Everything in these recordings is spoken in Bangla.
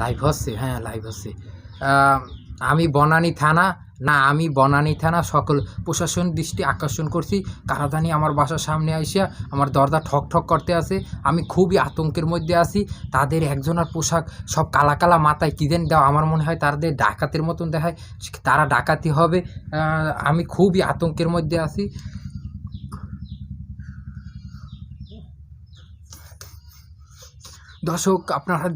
লাইভ হচ্ছে হ্যাঁ লাইভ হচ্ছে। আমি বনানী থানা, না, আমি বনানী থানা সকল প্রশাসন দৃষ্টি আকর্ষণ করছি। কারাদানি আমার বাসার সামনে আইসিয়া আমার দরজা ঠক ঠক করতে আছে। আমি খুবই আতঙ্কের মধ্যে আছি। তাদের একজনের পোশাক সব কালা কালা মাথায় কী দেন দেওয়া আমার মনে হয় তাদের ডাকাতের মতন দেখায়। তারা ডাকাতি হবে। আমি খুবই আতঙ্কের মধ্যে আছি। দর্শক, আপনারা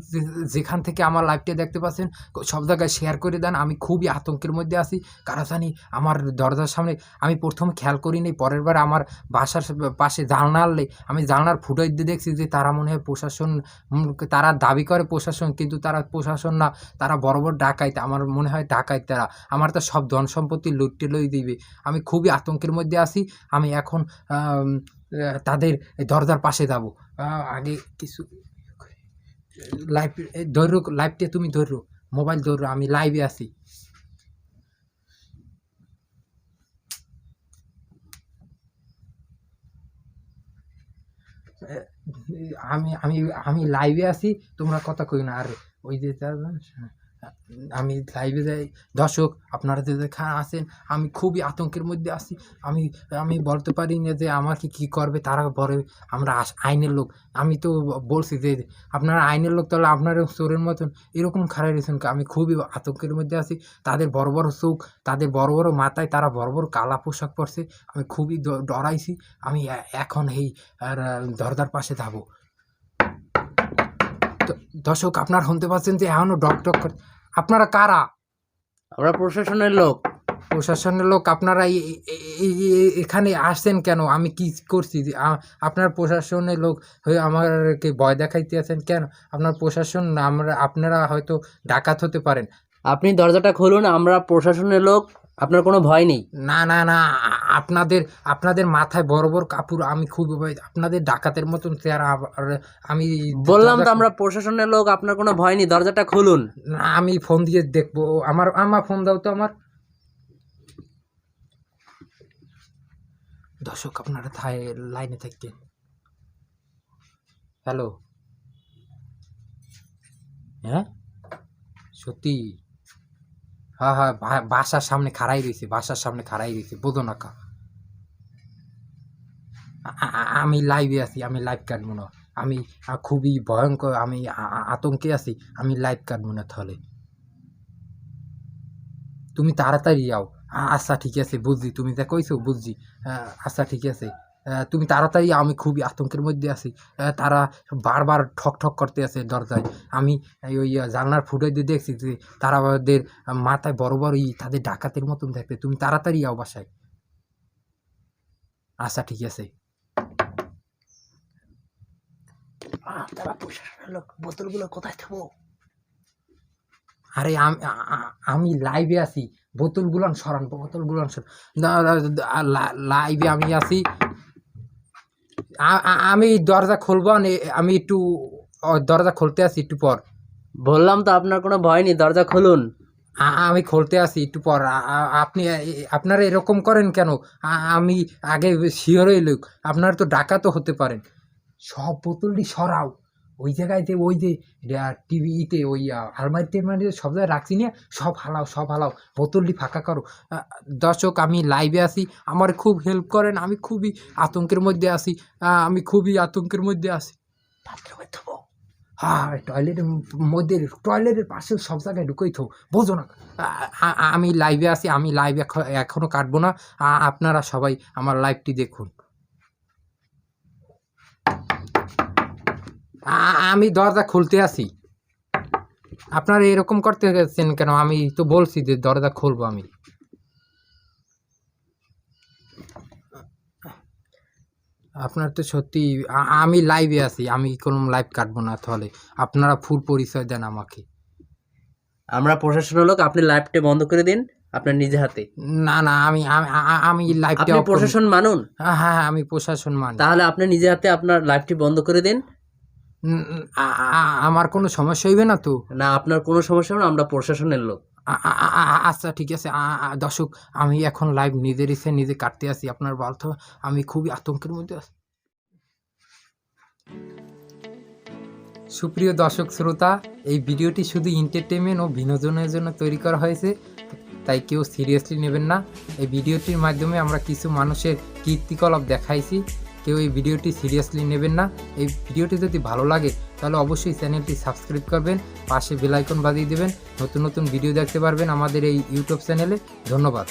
যেখান থেকে আমার লাইভটা দেখতে পাচ্ছেন, সব জায়গায় শেয়ার করে দেন। আমি খুবই আতঙ্কের মধ্যে আছি। কারা জানি আমার দরজার সামনে, আমি প্রথম খেয়াল করিনি, পরের বার আমার বাসার পাশে জানলালে আমি জানলার ফুটোয় দিয়ে দেখছি যে, তারা মনে হয় প্রশাসন তারা দাবি করে প্রশাসন, কিন্তু তারা প্রশাসন না। তারা বড় বড় ডাকাইত, আমার মনে হয় ডাকাইত তারা। আমার তো সব ধন সম্পত্তি লুটতে লই দিবে। আমি খুবই আতঙ্কের মধ্যে আছি। আমি এখন তাদের দরজার পাশে যাব। আগে কিছু লাইভ ধরো লাইভটা তুমি ধরো। মোবাইল ধরো, আমি লাইভে আছি। আমি আমি আমি লাইভে আছি, তোমরা কথা কই না। আর ওই যে আমি লাইভে যাই। দর্শক আপনারা যে যেখানে আছেন আমি খুবই আতঙ্কের মধ্যে আছি। আমি আমি বলতে পারি না যে আমাকে কি করবে তারা বলে আমরা আইনের লোক। আমি তো বলছি যে আপনারা আইনের লোক তাহলে আপনারা চোরের মতন। এরকম খারাপ রয়েছেন আমি খুবই আতঙ্কের মধ্যে আছি। তাদের বড় বড় চোখ তাদের বড় বড় মাথায় তারা বড় বড় কালা পোশাক পরছে। আমি খুবই ডরাইছি। আমি এখন এই আর, আহ, দরজার পাশে যাব। দর্শক আপনার শুনতে পাচ্ছেন যে এখনও ডক ডক করে আপনারা কারা? আমরা প্রশাসনের লোক। প্রশাসনের লোক আপনারা এখানে আসছেন কেন? আমি কি করছি? আপনার প্রশাসনের লোক হয়ে আমাকে ভয় দেখাইতে আছেন কেন? আপনার প্রশাসন আমরা আপনারা হয়তো ডাকাত হতে পারেন। আপনি দরজাটা খুলুন আমরা প্রশাসনের লোক। আপনার কোনো ভয় নেই? না না না আপনাদের আপনাদের মাথায় বড় বড় কাপড় আমি খুব ভয় আপনাদের ডাকাতের মতন আর আমি বললাম তো আমরা প্রশাসনের লোক আপনার কোনো ভয় নেই দরজাটা খুলুন। না, আমি ফোন দিয়ে দেখব আমার আমার ফোন দাও তো আমার। দর্শক আপনারা থায় লাইনে থাকতেন। হ্যালো? হ্যাঁ? সত্যি? হ্যাঁ হ্যাঁ বাসার সামনে খাড়াই রয়েছে বাসার সামনে খাড়াই রয়েছে বোঝো না কা। আমি লাইভে আছি, আমি লাইভ কাটবো না। আমি খুবই ভয়ঙ্কর, আমি আতঙ্কে আছি, আমি লাইভ কাটবো না তাহলে। তুমি তাড়াতাড়ি যাও। আচ্ছা ঠিক আছে, বুঝছি। তুমি যা কইছো, বুঝছি। আচ্ছা ঠিক আছে। তুমি তাড়াতাড়ি আমি খুবই আতঙ্কের মধ্যে আছি। তারা বারবার ঠক ঠক করতে আছে দরজায়। আমি ওই জানলার ফুটে দিয়ে দেখছি যে তারা ওদের মাথায় বড় বড় ই তাদের ডাকাতের মতন দেখতে। তুমি তাড়াতাড়ি যাও বাসায়। আচ্ছা ঠিক আছে। তারা লোক বোতলগুলো কোথায় থাকব? আরে আম- লাইভে আছি। বোতলগুলান সরান বোতলগুলান সরান। লাইভে আমি আছি। আমি দরজা খুলবো নে- আমি একটু দরজা খুলতে আসি একটু পর। বললাম তো আপনার কোনো ভয় নেই দরজা খুলুন। আমি খুলতে আসি একটু পর। আপনি আপনারা এরকম করেন কেন? আমি আগে শিওরই লোক আপনারা তো ডাকাতও হতে পারেন। সব পুতুলটি সরাও। ওই জায়গায় যে ওই যে টিভিতে ওই আলমারিতে মানে সব জায়গায় রাখছি নিয়ে সব হালাও সব হালাও, বোতলটি ফাঁকা করো। দর্শক, আমি লাইভে আছি, আমার খুব হেল্প করেন, আমি খুবই আতঙ্কের মধ্যে আসি আমি খুবই আতঙ্কের মধ্যে আছি। হ্যাঁ টয়লেটের মধ্যে টয়লেটের পাশে সব জায়গায় ঢুকেই থো বোঝো না। আমি লাইভে আসি আমি লাইভ এখনও কাটবো না। আপনারা সবাই আমার লাইভটি দেখুন। আমি দরজা খুলতে আছি আপনারা এরকম করতে গেছেন কেন? আমি তো বলছি যে দরজা খুলবো আমি। আপনার তো সত্যি আমি লাইভে আছি আমি কোনো লাইভ কাটবো না তাহলে। আপনারা ফুল পরিচয় দেন আমাকে। আমরা প্রশাসনের লোক আপনি লাইভটা বন্ধ করে দিন আপনার নিজে হাতে। না না আমি আমি- লাইভটা আপনি প্রশাসন মানুন? হ্যাঁ হ্যাঁ আমি প্রশাসন মানি তাহলে আপনি নিজে হাতে আপনার লাইভটি বন্ধ করে দিন। আমার কোনো সমস্যা হইবে না তো? না আপনার কোনো সমস্যা না আমরা প্রশাসনের লোক। আচ্ছা ঠিক আছে। দর্শক আমি এখন লাইভ নিজের ইচ্ছে নিজে কাটতে আছি। আপনার বলতো আমি খুবই আতঙ্কের মধ্যে আছি। সুপ্রিয় দর্শক শ্রোতা এই ভিডিওটি শুধু এন্টারটেনমেন্ট ও বিনোদনের জন্য তৈরি করা হয়েছে তাই কেউ সিরিয়াসলি নেবেন না। এই ভিডিওটির মাধ্যমে আমরা কিছু মানুষের কীর্তিকলাপ দেখাইছি। কেউ এই ভিডিওটি সিরিয়াসলি নেবেন না। এই ভিডিওটি যদি ভালো লাগে, তাহলে অবশ্যই চ্যানেলটি সাবস্ক্রাইব করবেন, পাশে বেলাইকন বাজিয়ে দেবেন। নতুন নতুন ভিডিও দেখতে পারবেন আমাদের এই ইউটিউব চ্যানেলে। ধন্যবাদ।